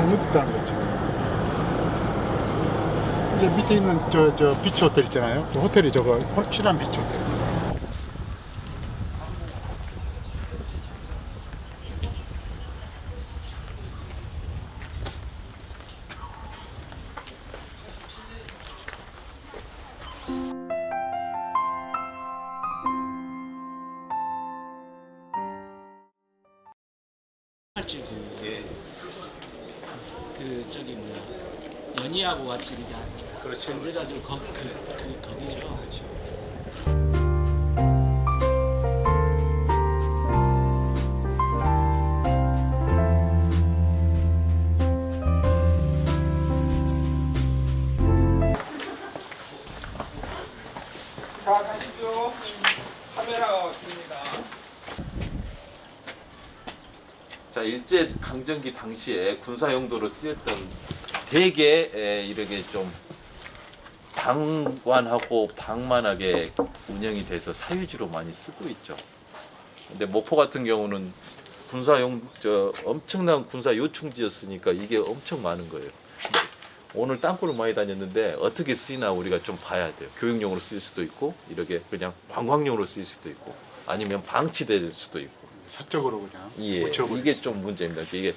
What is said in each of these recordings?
잘못됐다는 거죠. 이제 밑에 있는 저, 저 비치 호텔 있잖아요. 저 호텔이 저거 확실한 비치 호텔. 그 저기 뭐야 연희하고 같이 이렇게 그렇죠. 앉아가지고 거, 그, 그 거기죠. 자, 일제 강점기 당시에 군사 용도로 쓰였던 대개 에, 이렇게 좀 방관하고 방만하게 운영이 돼서 사유지로 많이 쓰고 있죠. 근데 목포 같은 경우는 군사용 저 엄청난 군사 요충지였으니까 이게 엄청 많은 거예요. 오늘 땅굴을 많이 다녔는데 어떻게 쓰이나 우리가 좀 봐야 돼요. 교육용으로 쓰일 수도 있고 이렇게 그냥 관광용으로 쓰일 수도 있고 아니면 방치될 수도 있고. 사적으로 그냥 예, 묻혀버렸어요. 이게 좀 문제입니다. 이게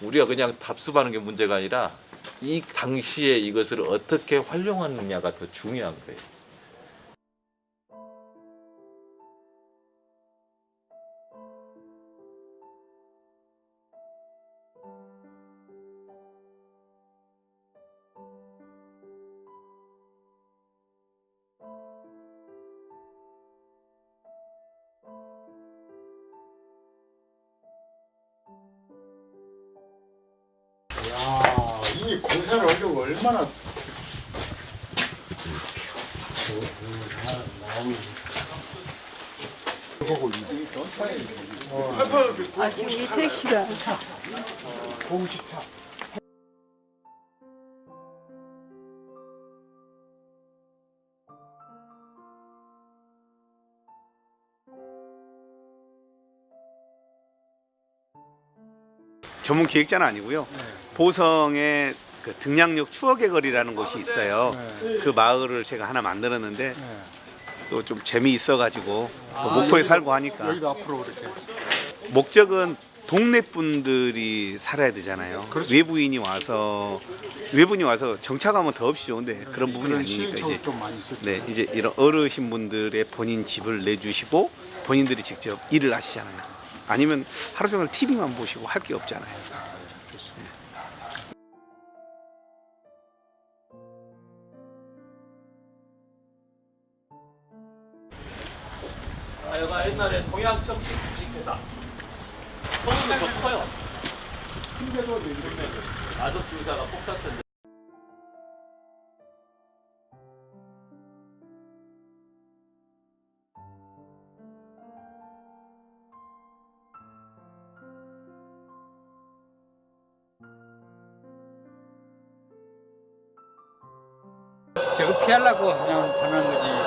우리가 그냥 답습하는 게 문제가 아니라 이 당시에 이것을 어떻게 활용하느냐가 더 중요한 거예요. 공사를 하려고 얼마나 아 지금 이 택시가 공식차. 전문 기획자는 아니고요. 보성에 그 등량역 추억의 거리라는 곳이 있어요. 네. 그 마을을 제가 하나 만들었는데 네. 또좀 재미있어가지고 또 목포에 살고 하니까 여기도 앞으로 그렇게. 목적은 동네 분들이 살아야 되잖아요. 그렇죠. 외부인이 와서 외부인이 와서 정착하면 더 없이 좋은데 그런 부분이 그런 아니니까 시행착오 이제 좀 많이 있을 네 이제 이런 어르신 분들의 본인 집을 내주시고 본인들이 직접 일을 하시잖아요. 아니면 하루 종일 TV만 보시고 할 게 없잖아요. 아, 여가 옛날에 동양청식 주식회사 성우는 더 커요. 근데도 아섭 주사가 뽑혔던 저거 피하려고 그냥 하는 거지.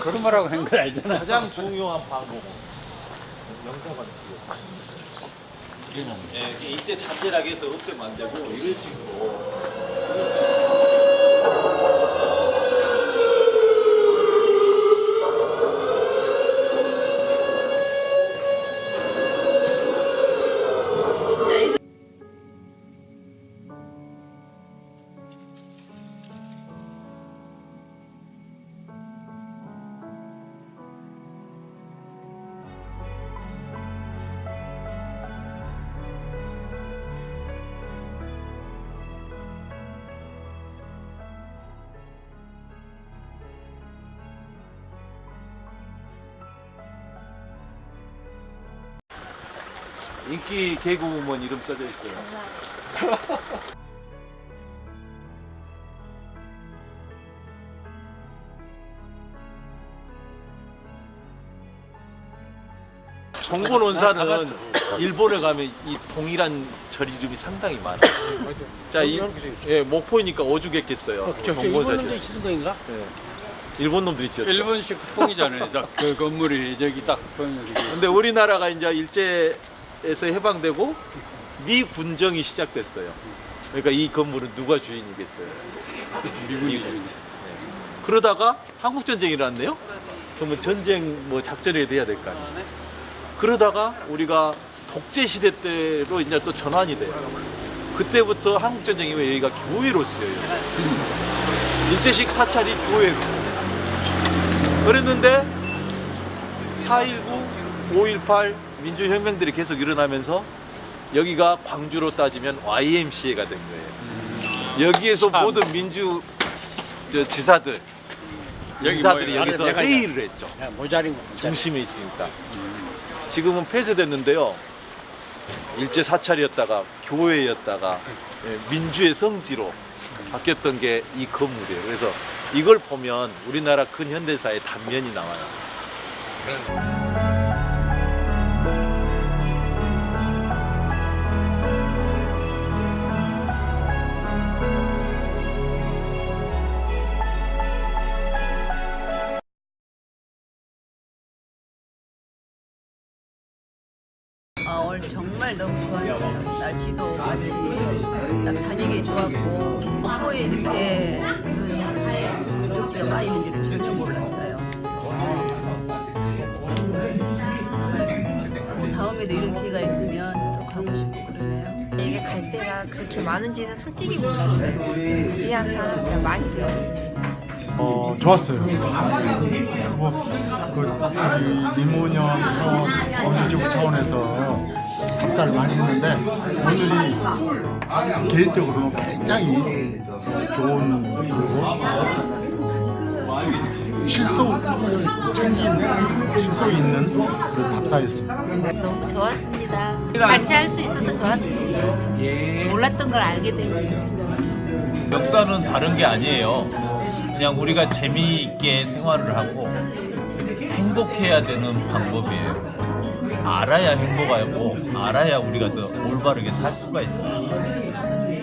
그런 거라고 한건 아니잖아. 가장 중요한 방법. 영상관 예, 이게 이제 잔재락에 해서 없애면 안 되고 이런 식으로 인기 개그우먼 이름 써져 있어요. 정본원사는 일본에 가면 이 동일한 절 이름이 상당히 많아요. 자, 이, 예, 목포니까 오죽했겠어요. 정본사 절. 있는 거인가? 일본 놈들이 지었죠. 일본식 풍이잖아요. 딱 그 건물이 저기 딱 보면. 근데 우리나라가 이제 일제 에서 해방되고 미 군정이 시작됐어요. 그러니까 이 건물은 누가 주인이겠어요? 미군이. 그러다가 한국 전쟁이 일어났네요. 그러면 전쟁 뭐 작전에 대해야 될 거 아니에요. 그러다가 우리가 독재 시대 때로 이제 또 전환이 돼요. 그때부터 한국 전쟁 이후에 여기가 교회로 쓰여요. 일제식 사찰이 교회로. 그랬는데 4.19, 5.18 민주혁명들이 계속 일어나면서 여기가 광주로 따지면 YMCA가 된 거예요. 여기에서 참. 모든 민주 저 지사들, 인사들이 여기서 회의를 했죠. 모자린 거. 중심에 있으니까. 지금은 폐쇄됐는데요. 일제 사찰이었다가 교회였다가 예, 민주의 성지로 바뀌었던 게 이 건물이에요. 그래서 이걸 보면 우리나라 근현대사의 단면이 나와요. 아, 오늘 정말 너무 좋았어요. 날씨도 마치 딱 다니기 좋았고 폭포에 이렇게 그런 욕지가 많이 있는 줄 전혀 몰랐어요. 또 다음에도 이런 기회가 있으면 또 가고 싶고 그러네요. 이게 갈 데가 그렇게 많은지는 솔직히 몰랐어요. 무지한 사람 그냥 많이 배웠습니다. 어, 좋았어요. 뭐, 그, 민문형 차원, 범주지구 차원에서 답사를 많이 했는데, 오늘이 개인적으로는 굉장히 좋은, 그리고 실속, 챙긴, 실속이 있는 그런 답사였습니다. 너무 좋았습니다. 같이 할 수 있어서 좋았습니다. 몰랐던 걸 알게 되니 좋습니다. 역사는 다른 게 아니에요. 그냥 우리가 재미있게 생활을 하고 행복해야 되는 방법이에요. 알아야 행복하고 알아야 우리가 더 올바르게 살 수가 있어요.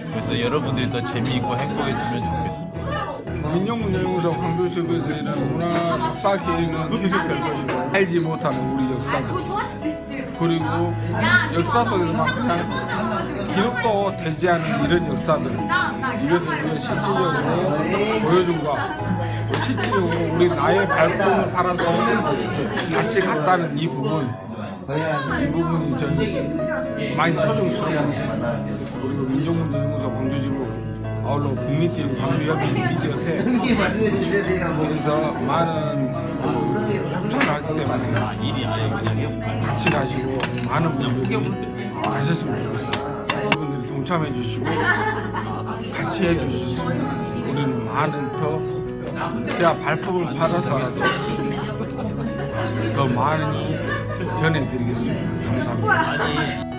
그래서 여러분들이 더 재미있고 행복했으면 좋겠습니다. 민족문화연구소 광주시구에서 이런 문화 역사 기회는 계속될 것이고 알지 못하는 우리 역사들 그리고 역사 속에서만 그냥 기록도 되지 않은 이런 역사들. 이것을 우리가 실질적으로 보여준 거 실질적으로 우리 나의 발품을 팔아서 같이 갔다는 이 부분 이 부분이 저는 많이 소중스러운 그리고 민족문화연구소 광주지부 아울러 국민TV 광주협회 미디어협회 그래서 많은 그 협찬을 하기 때문에 같이 가시고 많은 분들이 가셨으면 좋겠어요. 여러분들이 동참해 주시고 같이 해 주셨으면 우리는 많은 더 제가 발품을 팔아서라도 더 많이 전해드리겠습니다. 감사합니다. 아니